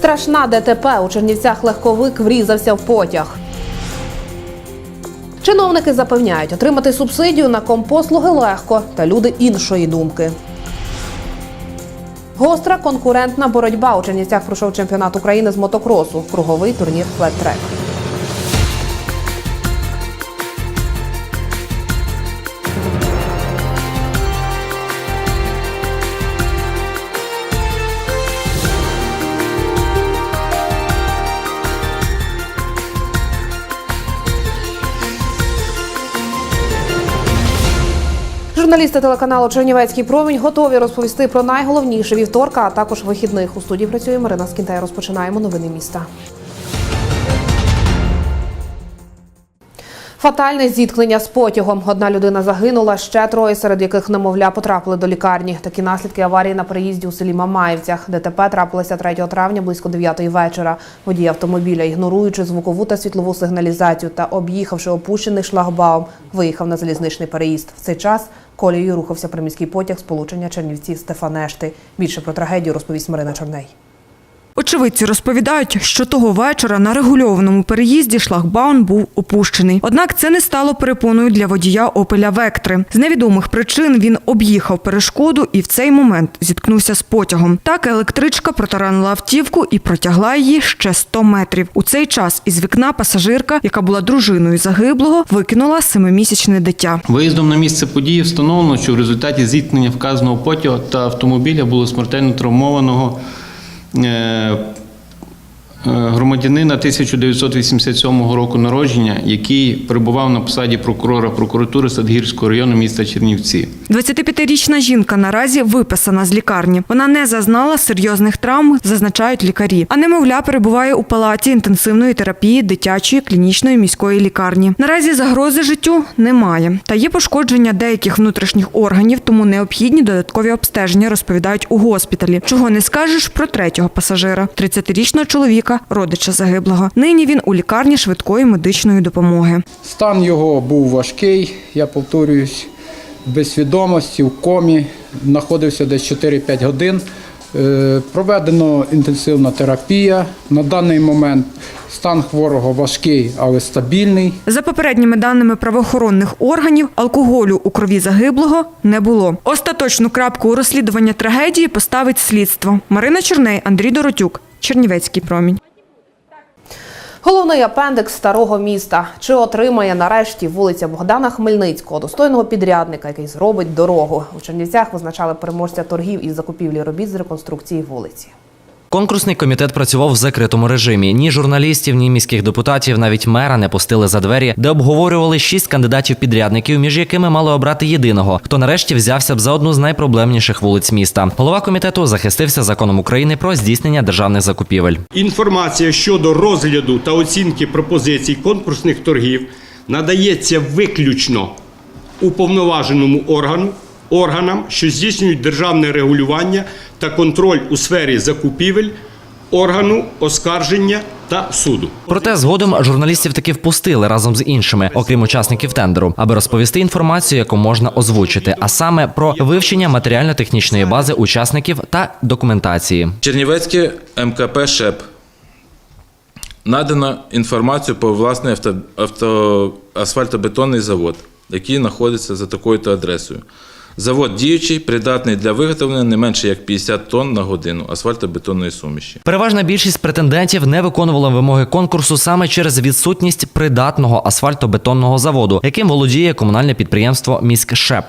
Страшна ДТП у Чернівцях легковик врізався в потяг. Чиновники запевняють, отримати субсидію на компослуги легко, та люди іншої думки. Гостра конкурентна боротьба у Чернівцях пройшов чемпіонат України з мотокросу, круговий турнір флет-трек. Журналісти телеканалу Чернівецький промінь готові розповісти про найголовніше вівторка, а також вихідних. У студії працює Марина Скінтай. Розпочинаємо новини міста. Фатальне зіткнення з потягом. Одна людина загинула, ще троє, серед яких немовля потрапили до лікарні. Такі наслідки аварії на переїзді у селі Мамаївцях. ДТП трапилося 3 травня близько 9 вечора. Водій автомобіля, ігноруючи звукову та світлову сигналізацію та об'їхавши опущений шлагбаум, виїхав на залізничний переїзд. В цей час колією рухався приміський потяг сполучення Чернівці Стефанешти. Більше про трагедію розповість Марина Чорней. Очевидці розповідають, що того вечора на регульованому переїзді шлагбаун був опущений. Однак це не стало перепоною для водія Опеля Вектри. З невідомих причин він об'їхав перешкоду і в цей момент зіткнувся з потягом. Так електричка протаранила автівку і протягла її ще 100 метрів. У цей час із вікна пасажирка, яка була дружиною загиблого, викинула семимісячне дитя. Виїздом на місце події встановлено, що в результаті зіткнення вказаного потягу та автомобіля було смертельно травмованого е, е, громадянина 1987 року народження, який перебував на посаді прокурора прокуратури Садгірського району міста Чернівці. 25-річна жінка наразі виписана з лікарні. Вона не зазнала серйозних травм, зазначають лікарі. А немовля перебуває у палаті інтенсивної терапії дитячої клінічної міської лікарні. Наразі загрози життю немає. Та є пошкодження деяких внутрішніх органів, тому необхідні додаткові обстеження, розповідають у госпіталі. Чого не скажеш про третього пасажира, 30-річного чоловіка, родича загиблого. Нині він у лікарні швидкої медичної допомоги. Стан його був важкий, я повторююсь, без свідомості, в комі, знаходився десь 4-5 годин. Е, Проведено інтенсивна терапія. На даний момент стан хворого важкий, але стабільний. За попередніми даними правоохоронних органів, алкоголю у крові загиблого не було. Остаточну крапку у розслідуванні трагедії поставить слідство. Марина Чорней, Андрій Доротюк, Чернівецький промінь. Головний апендекс старого міста. Чи отримає нарешті вулиця Богдана Хмельницького достойного підрядника, який зробить дорогу? У Чернівцях визначали переможця торгів із закупівлі робіт з реконструкції вулиці. Конкурсний комітет працював в закритому режимі. Ні журналістів, ні міських депутатів, навіть мера не пустили за двері, де обговорювали шість кандидатів-підрядників, між якими мали обрати єдиного, хто нарешті взявся б за одну з найпроблемніших вулиць міста. Голова комітету захистився законом України про здійснення державних закупівель. Інформація щодо розгляду та оцінки пропозицій конкурсних торгів надається виключно уповноваженому органу, органам, що здійснюють державне регулювання та контроль у сфері закупівель, органу оскарження та суду. Проте згодом журналістів таки впустили разом з іншими, окрім учасників тендеру, аби розповісти інформацію, яку можна озвучити, а саме про вивчення матеріально-технічної бази учасників та документації. Чернівецьке МКП ШЕП. Надано інформацію про власний авто, авто, асфальтобетонний завод, який знаходиться за такою-то адресою. Завод діючий, придатний для виготовлення не менше як 50 тонн на годину асфальтобетонної суміші. Переважна більшість претендентів не виконувала вимоги конкурсу саме через відсутність придатного асфальтобетонного заводу, яким володіє комунальне підприємство Міськшеп.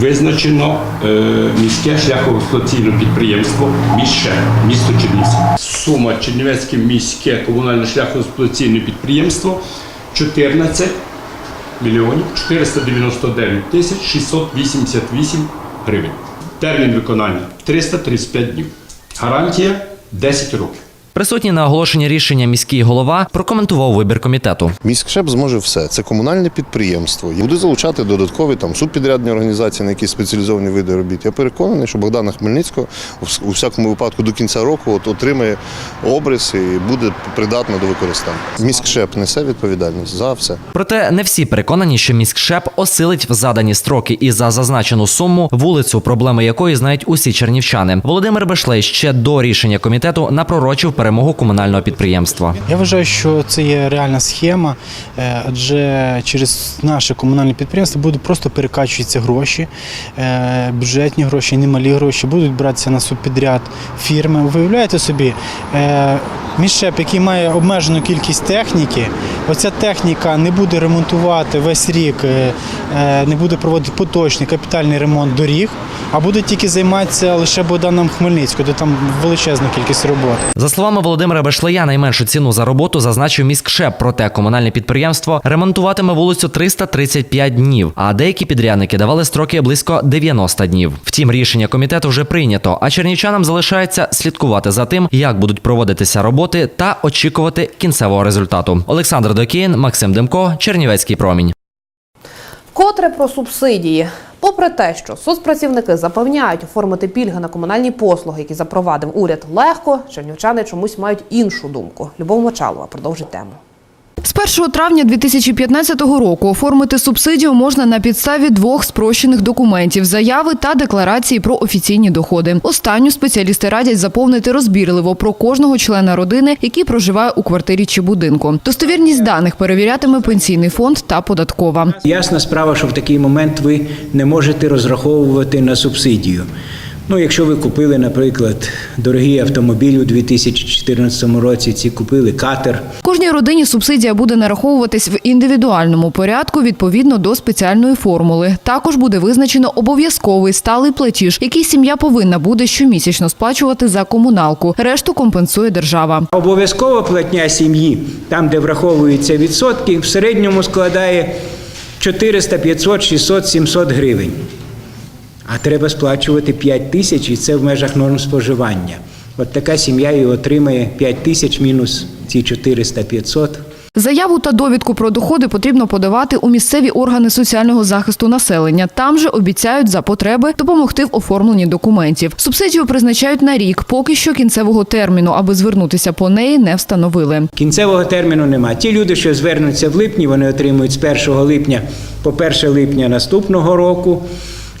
Визначено е, міське шляхоексплуатаційне підприємство «Міще», місто Чернівці. Сума Чернівецьке міське комунальне шляхоексплуатаційне підприємство 14 мільйонів 499 тисяч 688 гривень. Термін виконання 335 днів. Гарантія 10 років. Присутній на оголошенні рішення міський голова прокоментував вибір комітету. Міськшеп зможе все. Це комунальне підприємство. Буде залучати додаткові там субпідрядні організації на якісь спеціалізовані види робіт. Я переконаний, що Богдана Хмельницького у всякому випадку до кінця року от отримає обрис і буде придатна до використання. Міськшеп несе відповідальність за все. Проте не всі переконані, що міськшеп осилить в задані строки і за зазначену суму вулицю, проблеми якої знають усі чернівчани. Володимир Бешлей ще до рішення комітету напророчив перемогу перемогу комунального підприємства. Я вважаю, що це є реальна схема, е, адже через наше комунальне підприємство будуть просто перекачуватися гроші, е, бюджетні гроші, немалі гроші, будуть братися на субпідряд фірми. Ви Виявляєте собі, е, міщеп, який має обмежену кількість техніки, оця техніка не буде ремонтувати весь рік, не буде проводити поточний капітальний ремонт доріг, а буде тільки займатися лише Богданом Хмельницьким, де там величезна кількість роботи. За словами Володимира Бешлея, найменшу ціну за роботу зазначив міськшеп. Проте комунальне підприємство ремонтуватиме вулицю 335 днів, а деякі підрядники давали строки близько 90 днів. Втім, рішення комітету вже прийнято. А чернівчанам залишається слідкувати за тим, як будуть проводитися роботи та очікувати кінцевого результату. Олександр Докіїн, Максим Демко, Чернівецький промінь. Котре про субсидії. Попри те, що соцпрацівники запевняють оформити пільги на комунальні послуги, які запровадив уряд, легко, чернівчани чомусь мають іншу думку. Любов Мочалова продовжить тему. З 1 травня 2015 року оформити субсидію можна на підставі двох спрощених документів – заяви та декларації про офіційні доходи. Останню спеціалісти радять заповнити розбірливо про кожного члена родини, який проживає у квартирі чи будинку. Достовірність даних перевірятиме пенсійний фонд та податкова. Ясна справа, що в такий момент ви не можете розраховувати на субсидію. Ну, якщо ви купили, наприклад, дорогий автомобіль у 2014 році, ці купили катер, Кожній родині субсидія буде нараховуватись в індивідуальному порядку відповідно до спеціальної формули. Також буде визначено обов'язковий сталий платіж, який сім'я повинна буде щомісячно сплачувати за комуналку. Решту компенсує держава. обов'язкова платня сім'ї, там, де враховуються відсотки, в середньому складає 400, 500, 600, 700 гривень. А треба сплачувати 5 тисяч, і це в межах норм споживання. От така сім'я і отримає 5 тисяч мінус ці 400, 500. Заяву та довідку про доходи потрібно подавати у місцеві органи соціального захисту населення. Там же обіцяють за потреби допомогти в оформленні документів. Субсидію призначають на рік. Поки що кінцевого терміну, аби звернутися по неї, не встановили. Кінцевого терміну нема. Ті люди, що звернуться в липні, вони отримують з 1 липня по 1 липня наступного року.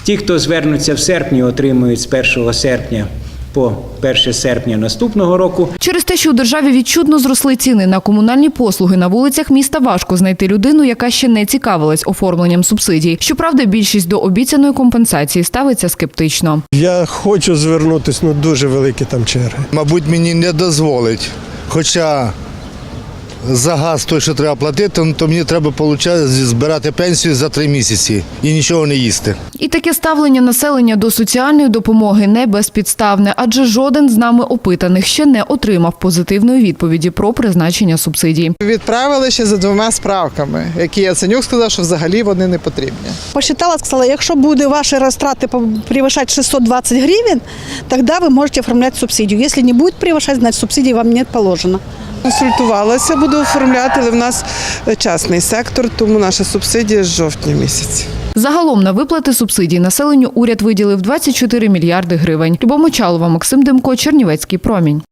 Ті, хто звернуться в серпні, отримують з 1 серпня по 1 серпня наступного року. Через те, що у державі відчутно зросли ціни на комунальні послуги на вулицях міста, важко знайти людину, яка ще не цікавилась оформленням субсидій. Щоправда, більшість до обіцяної компенсації ставиться скептично. Я хочу звернутися, ну дуже великі там черги. Мабуть, мені не дозволить. Хоча за газ той, що треба платити, ну, то мені треба получати, збирати пенсію за три місяці і нічого не їсти. І таке ставлення населення до соціальної допомоги не безпідставне, адже жоден з нами опитаних ще не отримав позитивної відповіді про призначення субсидій. Відправили ще за двома справками, які Яценюк сказав, що взагалі вони не потрібні. Посчитала, сказала, якщо буде ваші розтрати превышать 620 гривен, тогда вы можете оформлять субсидию. Если не будет превышать, значит субсидии вам нет положено. Консультувалася, буду оформляти, але в нас частний сектор, тому наша субсидія з жовтня місяця. Загалом на виплати субсидій населенню уряд виділив 24 мільярди гривень. Любов Мочалова, Максим Демко, Чернівецький промінь.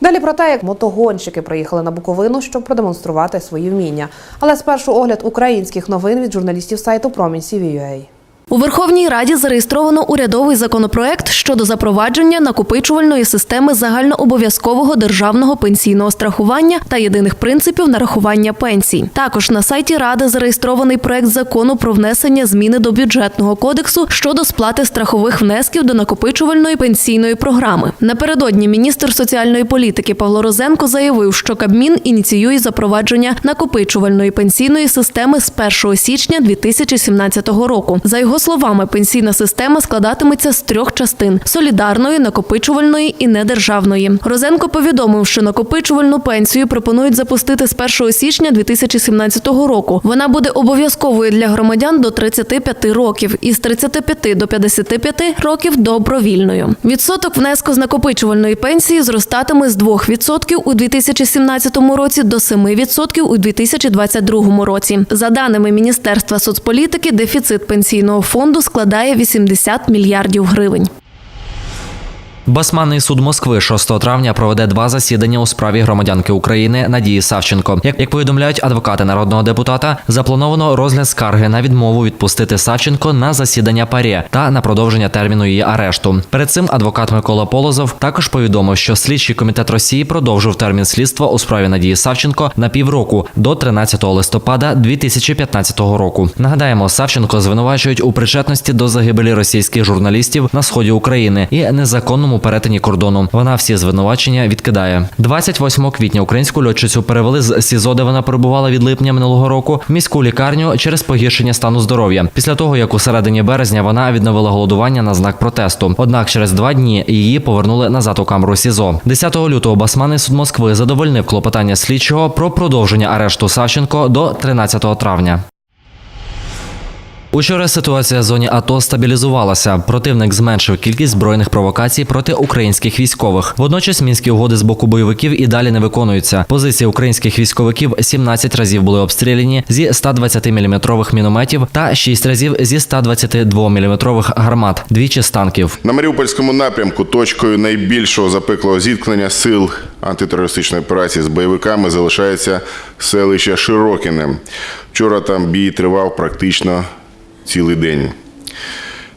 Далі про те, як мотогонщики приїхали на Буковину, щоб продемонструвати свої вміння. Але спершу огляд українських новин від журналістів сайту Промінь CVUA. У Верховній Раді зареєстровано урядовий законопроект щодо запровадження накопичувальної системи загальнообов'язкового державного пенсійного страхування та єдиних принципів нарахування пенсій. Також на сайті Ради зареєстрований проект закону про внесення зміни до бюджетного кодексу щодо сплати страхових внесків до накопичувальної пенсійної програми. Напередодні міністр соціальної політики Павло Розенко заявив, що Кабмін ініціює запровадження накопичувальної пенсійної системи з 1 січня 2017 року. За його словами, пенсійна система складатиметься з трьох частин: солідарної, накопичувальної і недержавної. Розенко повідомив, що накопичувальну пенсію пропонують запустити з 1 січня 2017 року. Вона буде обов'язковою для громадян до 35 років і з 35 до 55 років добровільною. Відсоток внеску з накопичувальної пенсії зростатиме з 2% у 2017 році до 7% у 2022 році. За даними Міністерства соцполітики, дефіцит пенсійного фонду складає 80 мільярдів гривень. Басманний суд Москви 6 травня проведе два засідання у справі громадянки України Надії Савченко. Як, як повідомляють адвокати народного депутата, заплановано розгляд скарги на відмову відпустити Савченко на засідання ПАРЄ та на продовження терміну її арешту. Перед цим адвокат Микола Полозов також повідомив, що слідчий комітет Росії продовжив термін слідства у справі Надії Савченко на півроку до 13 листопада 2015 року. Нагадаємо, Савченко звинувачують у причетності до загибелі російських журналістів на сході України і незаконному перетині кордону. Вона всі звинувачення відкидає. 28 квітня українську льотчицю перевели з СІЗО, де вона перебувала від липня минулого року, в міську лікарню через погіршення стану здоров'я. Після того, як у середині березня вона відновила голодування на знак протесту. Однак через два дні її повернули назад у камеру СІЗО. 10 лютого Басманний суд Москви задовольнив клопотання слідчого про продовження арешту Савченко до 13 травня. Учора ситуація в зоні АТО стабілізувалася. Противник зменшив кількість збройних провокацій проти українських військових. Водночас мінські угоди з боку бойовиків і далі не виконуються. Позиції українських військовиків 17 разів були обстріляні зі 120 мм мінометів та 6 разів зі 122 мм гармат, двічі з танків. На Маріупольському напрямку точкою найбільшого запеклого зіткнення сил антитерористичної операції з бойовиками залишається селище Широкіне. Вчора там бій тривав практично цілий день.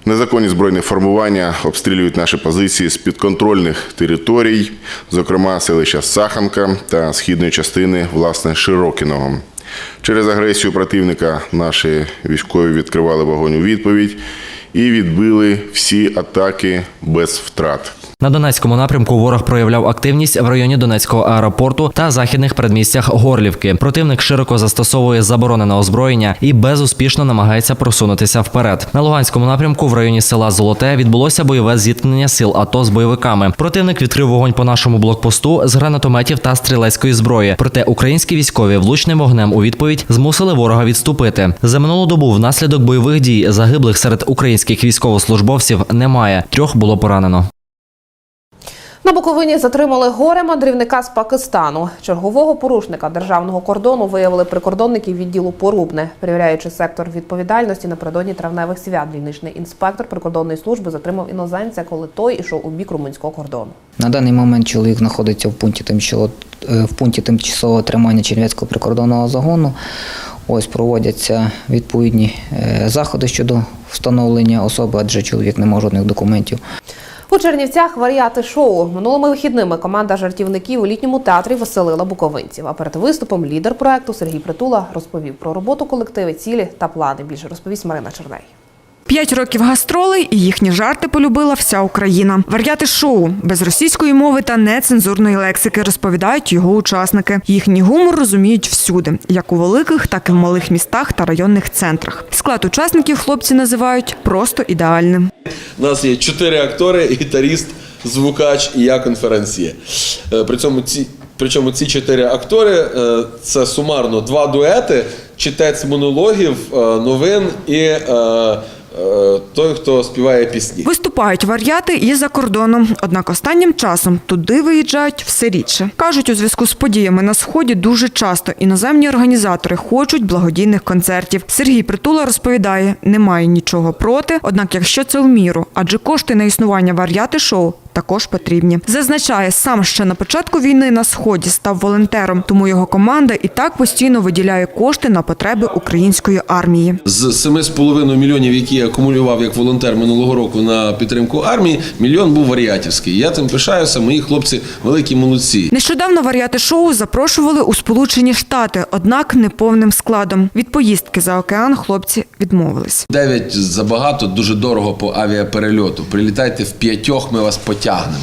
Незаконні збройні формування обстрілюють наші позиції з підконтрольних територій, зокрема селища Саханка та східної частини власне Широкіного. Через агресію противника наші військові відкривали вогонь у відповідь і відбили всі атаки без втрат. На Донецькому напрямку ворог проявляв активність в районі Донецького аеропорту та західних передмістях Горлівки. Противник широко застосовує заборонене озброєння і безуспішно намагається просунутися вперед. На Луганському напрямку в районі села Золоте відбулося бойове зіткнення сил АТО з бойовиками. Противник відкрив вогонь по нашому блокпосту з гранатометів та стрілецької зброї. Проте українські військові влучним вогнем у відповідь змусили ворога відступити. За минулу добу внаслідок бойових дій загиблих серед українських військовослужбовців немає. Трьох було поранено. На Буковині затримали горе мандрівника з Пакистану. Чергового порушника державного кордону виявили прикордонники відділу Порубне. Перевіряючи сектор відповідальності напередодні травневих свят, дільничний інспектор прикордонної служби затримав іноземця, коли той ішов у бік румунського кордону. На даний момент чоловік знаходиться в пункті тимчасового, е, в пункті тимчасового тримання Чернівецького прикордонного загону. Ось проводяться відповідні е, заходи щодо встановлення особи, адже чоловік не має жодних документів. У Чернівцях варіати шоу. Минулими вихідними команда жартівників у літньому театрі веселила буковинців. А перед виступом лідер проекту Сергій Притула розповів про роботу колективи, цілі та плани. Більше розповість Марина Черней. П'ять років гастролей і їхні жарти полюбила вся Україна. Варіати шоу без російської мови та нецензурної лексики розповідають його учасники. Їхній гумор розуміють всюди, як у великих, так і в малих містах та районних центрах. Склад учасників хлопці називають просто ідеальним. У нас є чотири актори, гітаріст, звукач і я конференціє. Е, При цьому ці, причому ці чотири актори е, це сумарно два дуети, читець монологів, е, новин і той, хто співає пісні. Виступають вар'яти і за кордоном. Однак останнім часом туди виїжджають все рідше. Кажуть, у зв'язку з подіями на сході дуже часто іноземні організатори хочуть благодійних концертів. Сергій Притула розповідає, немає нічого проти, однак якщо це в міру, адже кошти на існування вар'яти шоу. Також потрібні. Зазначає, сам ще на початку війни на сході став волонтером, тому його команда і так постійно виділяє кошти на потреби української армії. З 7,5 мільйонів, які я акумулював як волонтер минулого року на підтримку армії, мільйон був варіатівський. Я тим пишаюся. Мої хлопці великі молодці. Нещодавно варіати шоу запрошували у Сполучені Штати, однак не повним складом. Від поїздки за океан хлопці відмовились. Дев'ять забагато, дуже дорого по авіаперельоту. Прилітайте в п'ятьох, ми вас потягнемо. 家呢？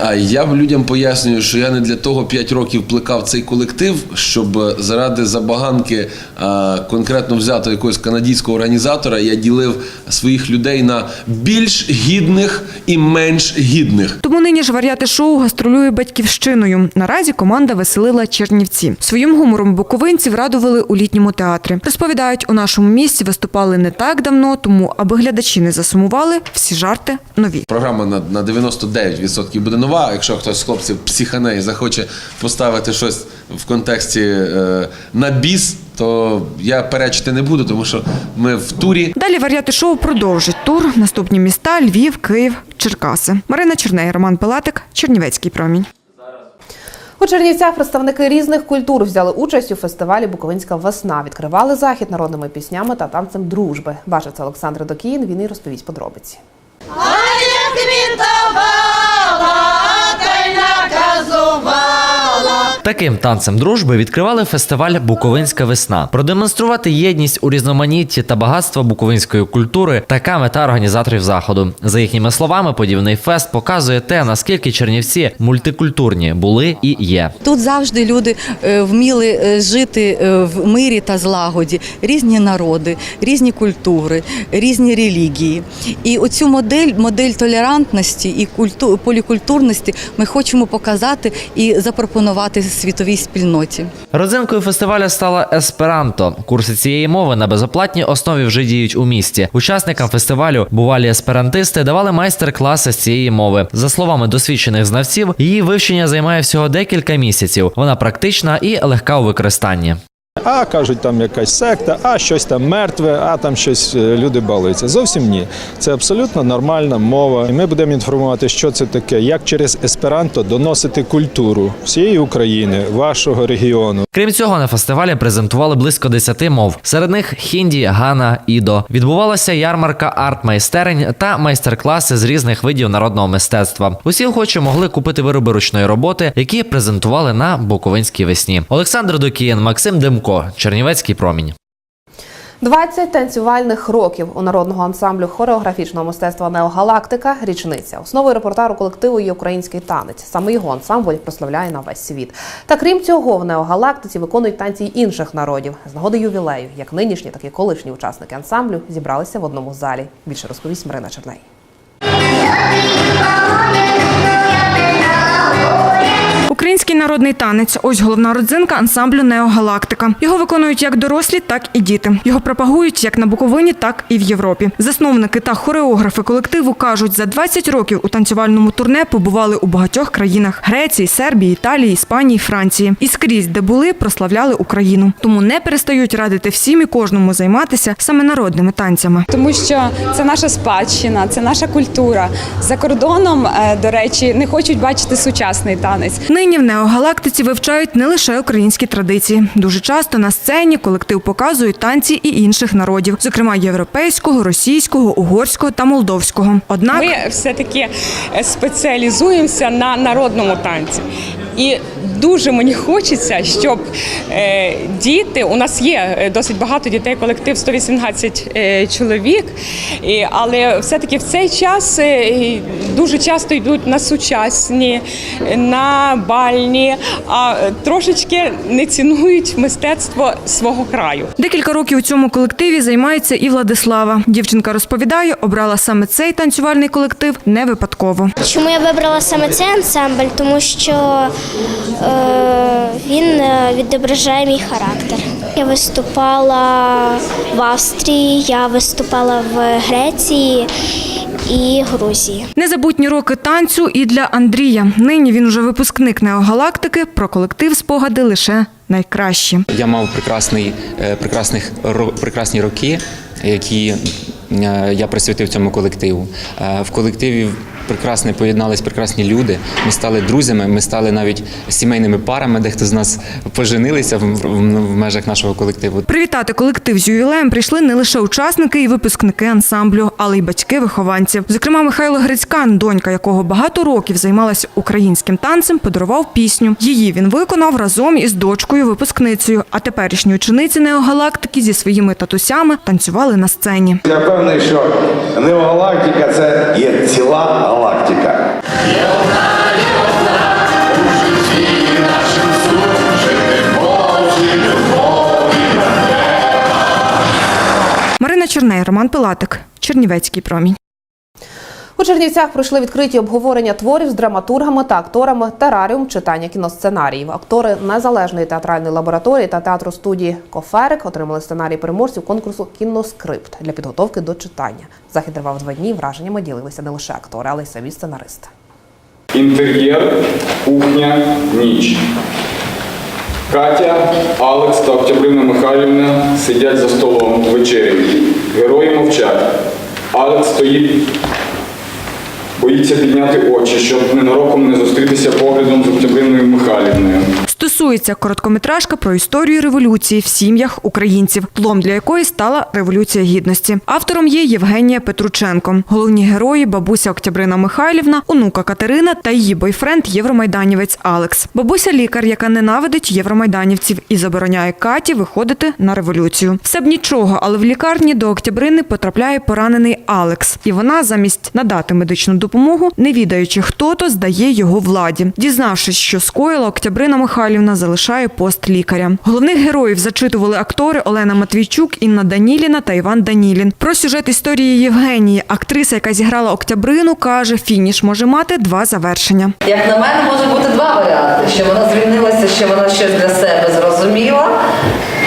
А я людям пояснюю, що я не для того 5 років плекав цей колектив, щоб заради забаганки а, конкретно взято якогось канадського організатора я ділив своїх людей на більш гідних і менш гідних. Тому нині ж варіати шоу гастролює батьківщиною. Наразі команда веселила Чернівці. Своїм гумором буковинців радували у літньому театрі. Розповідають, у нашому місці виступали не так давно, тому аби глядачі не засумували, всі жарти нові. Програма на, на 99% буде нова. Якщо хтось з хлопців психане і захоче поставити щось в контексті е, на біс, то я перечити не буду, тому що ми в турі. Далі варіати шоу продовжать тур. Наступні міста Львів, Київ, Черкаси. Марина Черней, Роман Пилатик, Чернівецький промінь. У Чернівцях представники різних культур взяли участь у фестивалі Буковинська весна. Відкривали захід народними піснями та танцем дружби. Бачив це Олександр Докіїн. Він і розповість подробиці. over. Таким танцем дружби відкривали фестиваль Буковинська весна. Продемонструвати єдність у різноманітті та багатство буковинської культури така мета організаторів заходу. За їхніми словами, подібний фест показує те, наскільки чернівці мультикультурні були і є. Тут завжди люди е, вміли е, жити е, в мирі та злагоді, різні народи, різні культури, різні релігії. І оцю модель, модель толерантності і культу, полікультурності ми хочемо показати і запропонувати світовій спільноті. Родзинкою фестивалю стала есперанто. Курси цієї мови на безоплатній основі вже діють у місті. Учасникам фестивалю бувалі есперантисти давали майстер-класи з цієї мови. За словами досвідчених знавців, її вивчення займає всього декілька місяців. Вона практична і легка у використанні. А кажуть, там якась секта, а щось там мертве, а там щось е, люди балуються. Зовсім ні. Це абсолютно нормальна мова. І ми будемо інформувати, що це таке, як через есперанто доносити культуру всієї України, вашого регіону. Крім цього, на фестивалі презентували близько 10 мов. Серед них хінді, гана, ідо. Відбувалася ярмарка арт-майстерень та майстер-класи з різних видів народного мистецтва. Усі охочі могли купити вироби ручної роботи, які презентували на Буковинській весні. Олександр Докієн, Максим Демко, Чернівецький промінь. 20 танцювальних років у народного ансамблю хореографічного мистецтва Неогалактика річниця. Основою репортажу колективу є український танець. Саме його ансамбль прославляє на весь світ. Та крім цього, в Неогалактиці виконують танці інших народів. З нагоди ювілею, як нинішні, так і колишні учасники ансамблю зібралися в одному залі. Більше розповість Марина Черней. Український народний танець ось головна родзинка ансамблю Неогалактика. Його виконують як дорослі, так і діти. Його пропагують як на Буковині, так і в Європі. Засновники та хореографи колективу кажуть, за 20 років у танцювальному турне побували у багатьох країнах: Греції, Сербії, Італії, Іспанії, Франції. І скрізь, де були, прославляли Україну. Тому не перестають радити всім і кожному займатися саме народними танцями. тому що це наша спадщина, це наша культура. За кордоном, е, до речі, не хочуть бачити сучасний танець. Нині в неогалактиці вивчають не лише українські традиції. Дуже часто на сцені колектив показує танці і інших народів, зокрема європейського, російського, угорського та молдовського. Однак Ми все-таки е, спеціалізуємося на народному танці. І дуже мені хочеться, щоб е, діти, у нас є е, досить багато дітей, колектив 118 е, чоловік, і, але все-таки в цей час е, дуже часто йдуть на сучасні, на бальні, а трошечки не цінують мистецтво свого краю. Декілька років у цьому колективі займається і Владислава. Дівчинка розповідає, обрала саме цей танцювальний колектив не випадково. Чому я вибрала саме цей ансамбль? Тому що він е, відображає мій характер. Я виступала в Австрії, я виступала в Греції і Грузії. Незабутні роки танцю і для Андрія. Нині він уже випускник неогалактики. Про колектив спогади лише найкращі. Я мав прекрасний, е, прекрасних, прекрасні роки, які е, я присвятив цьому колективу. Е, В колективі прекрасно поєднались прекрасні люди. Ми стали друзями, ми стали навіть сімейними парами, дехто з нас поженилися в, в, в межах нашого колективу. Привітати колектив з ювілеєм прийшли не лише учасники і випускники ансамблю, але й батьки вихованців. Зокрема, Михайло Грицькан, донька якого багато років займалася українським танцем, подарував пісню. Її він виконав разом із дочкою випускницею. А теперішні учениці неогалактики зі своїми татусями танцювали на сцені. Я певний, що неогалактика це є ціла галактика. Марина Черней, Роман Пилатик, Чернівецький промінь. У Чернівцях пройшли відкриті обговорення творів з драматургами та акторами тераріум читання кіносценаріїв. Актори незалежної театральної лабораторії та театру студії Коферик отримали сценарій переможців конкурсу Кіноскрипт для підготовки до читання. Захід тривав два дні. Враженнями ділилися не лише актори, але й самі сценаристи. Інтер'єр, кухня, ніч. Катя, Алекс та Октябрина Михайлівна сидять за столом вечеряють. Герої мовчать. Алекс стоїть, боїться. підняти очі, щоб ненароком не зустрітися поглядом з Октябриною Михайлівною. Стосується короткометражка про історію революції в сім'ях українців, тлом для якої стала революція гідності. Автором є Євгенія Петрученко. Головні герої бабуся Октябрина Михайлівна, онука Катерина та її бойфренд євромайданівець Алекс. Бабуся лікар, яка ненавидить євромайданівців і забороняє Каті виходити на революцію. Все б нічого, але в лікарні до Октябрини потрапляє поранений Алекс, і вона замість надати медичну допомогу, не відаючи хто то, здає його владі. Дізнавшись, що скоїла, Октябрина Михайлівна залишає пост лікаря. Головних героїв зачитували актори Олена Матвійчук, Інна Даніліна та Іван Данілін. Про сюжет історії Євгенії, актриса, яка зіграла Октябрину, каже, фініш може мати два завершення. Як на мене, може бути два варіанти: що вона звільнилася, що вона щось для себе зрозуміла.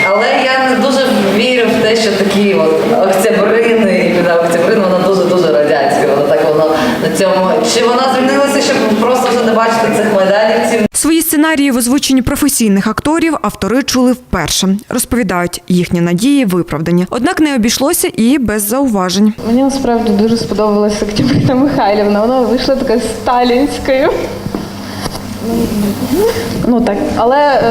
Але я не дуже вірю в те, що такі от октябрини, і октябрин вона дуже дуже радянська. Вона так воно на цьому. Чи вона звільнилася, щоб просто вже не бачити цих майданівців? Сценарії в озвученні професійних акторів автори чули вперше. Розповідають, їхні надії виправдані. Однак не обійшлося і без зауважень. Мені насправді дуже сподобалася Катерина Михайлівна. Вона вийшла така сталінською. Ну так, але е,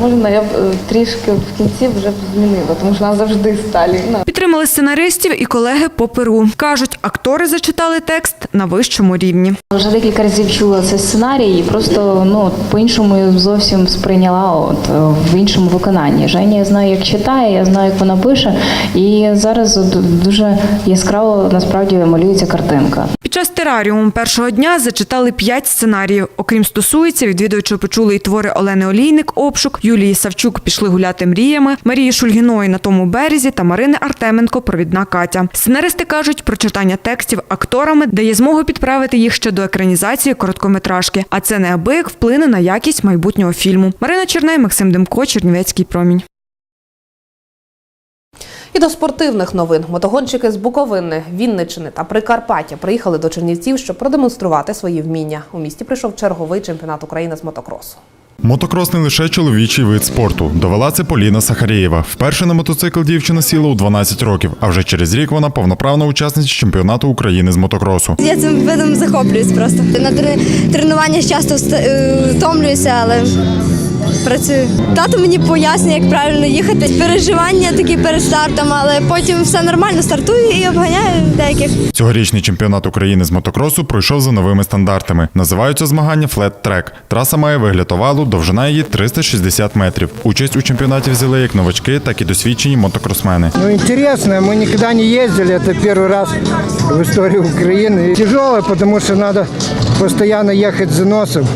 можна я б е, трішки в кінці вже б змінила, тому що вона завжди Сталіна. Підтримали сценаристів і колеги по перу. Кажуть, актори зачитали текст на вищому рівні. Вже декілька разів чула цей сценарій і просто ну по-іншому зовсім сприйняла от е, в іншому виконанні. Женя я знаю, як читає, я знаю, як вона пише, і зараз от дуже яскраво насправді малюється картинка. Час тераріуму першого дня зачитали п'ять сценаріїв. Окрім стосується, відвідувачі почули і твори Олени Олійник Обшук, Юлії Савчук пішли гуляти мріями, Марії Шульгіної на тому березі та Марини Артеменко Провідна Катя. Сценаристи кажуть, прочитання текстів акторами дає змогу підправити їх ще до екранізації короткометражки, а це неабияк вплине на якість майбутнього фільму. Марина Черней, Максим Демко, Чернівецький промінь. І до спортивних новин мотогонщики з Буковини, Вінничини та Прикарпаття приїхали до Чернівців, щоб продемонструвати свої вміння. У місті прийшов черговий чемпіонат України з мотокросу. Мотокрос не лише чоловічий вид спорту. Довела це Поліна Сахарєєва. Вперше на мотоцикл дівчина сіла у 12 років, а вже через рік вона повноправна учасниця чемпіонату України з мотокросу. Я цим видом захоплююсь просто. На трени- тренування часто е, втомлююся, але працюю. Тато мені пояснює, як правильно їхати. Переживання такі перед стартом, але потім все нормально, стартую і обганяю деяких. Цьогорічний чемпіонат України з мотокросу пройшов за новими стандартами. Називаються змагання флет-трек. Траса має вигляд овалу, довжина її 360 метрів. Участь у чемпіонаті взяли як новачки, так і досвідчені мотокросмени. Ну, интересно, мы никогда не ездили, это первый раз в истории Украины. Тяжело, потому что надо постоянно ехать с заносом.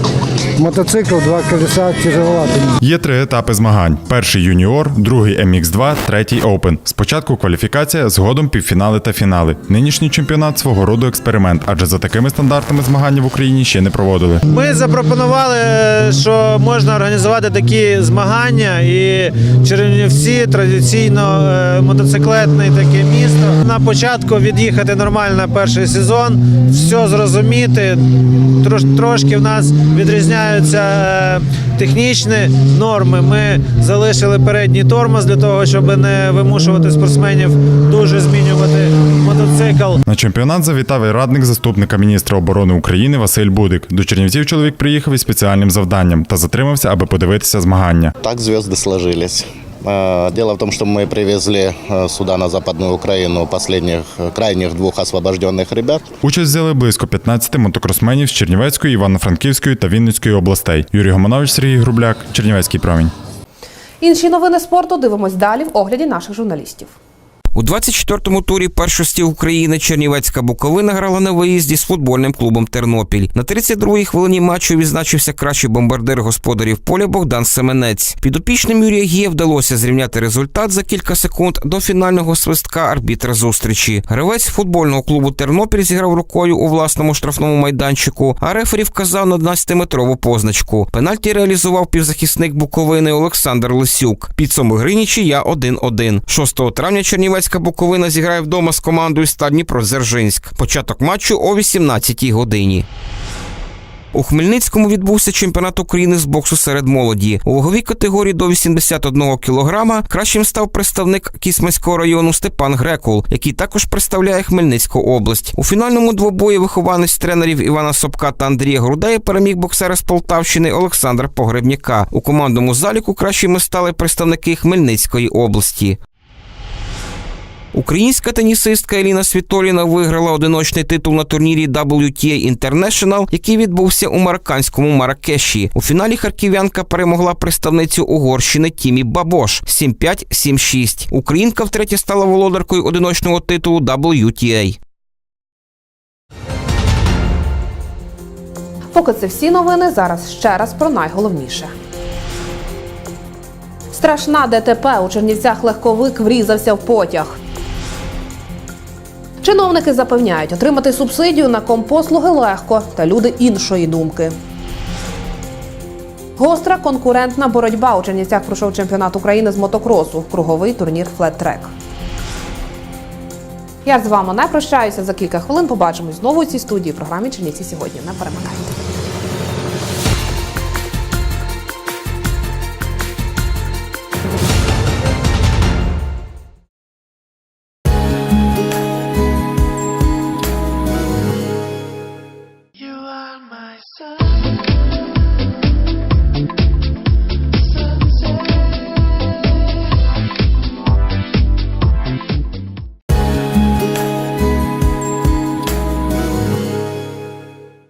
Мотоцикл, два колеса тяжеловато. Є три етапи змагань: перший юніор, другий MX2, третій Open. Спочатку кваліфікація, згодом півфінали та фінали. Нинішній чемпіонат свого роду експеримент, адже за такими стандартами змагання в Україні ще не проводили. Ми запропонували, що можна організувати такі змагання, і Чернівці традиційно е, мотоциклетне таке місто. На початку від'їхати нормально перший сезон, все зрозуміти. Трош, трошки в нас відрізняються е, технічні норми. Ми залишили передній тормоз для того, щоб не вимушувати спортсменів дуже змінювати мотоцикл. На чемпіонат завітав і радник заступника міністра оборони України Василь Будик. До Чернівців чоловік приїхав із спеціальним завданням та затримався, аби подивитися змагання. Так зв'язки сложились. Э, Дело в том, что мы привезли э, сюда, на Западную Украину, последних, э, крайних двух освобожденных ребят. Участь взяли близько 15 мотокросменів з Чернівецької, Івано-Франківської та Вінницької областей. Юрій Гомонович, Сергій Грубляк, Чернівецький промінь. Інші новини спорту дивимось далі в огляді наших журналістів. У 24-му турі першості України Чернівецька Буковина грала на виїзді з футбольним клубом Тернопіль. На 32-й хвилині матчу відзначився кращий бомбардир господарів поля Богдан Семенець. Підопічним Юрія Гія вдалося зрівняти результат за кілька секунд до фінального свистка арбітра зустрічі. Гравець футбольного клубу Тернопіль зіграв рукою у власному штрафному майданчику, а рефері вказав на 12-метрову позначку. Пенальті реалізував півзахисник Буковини Олександр Лисюк. Підсумок гри нічия 1-1. 6 травня Чернівецька Буковина зіграє вдома з командою Стад Дніпродзержинськ. Початок матчу о 18-й годині. У Хмельницькому відбувся чемпіонат України з боксу серед молоді. У ваговій категорії до 81 кілограма кращим став представник Кісманського району Степан Грекул, який також представляє Хмельницьку область. У фінальному двобої вихованець тренерів Івана Собка та Андрія Грудея переміг боксера з Полтавщини Олександра Погребняка. У командному заліку кращими стали представники Хмельницької області. Українська тенісистка Еліна Світоліна виграла одиночний титул на турнірі WTA International, який відбувся у марокканському Маракеші. У фіналі харків'янка перемогла представницю Угорщини Тімі Бабош 7-5-7-6. Українка втретє стала володаркою одиночного титулу WTA. Поки це всі новини, зараз ще раз про найголовніше. Страшна ДТП у Чернівцях легковик врізався в потяг. Чиновники запевняють, отримати субсидію на компослуги легко, та люди іншої думки. Гостра конкурентна боротьба у Чернівцях пройшов чемпіонат України з мотокросу, круговий турнір флет-трек. Я з вами не прощаюся. За кілька хвилин побачимось знову у цій студії в програмі Чернівці сьогодні. Не перемикайте.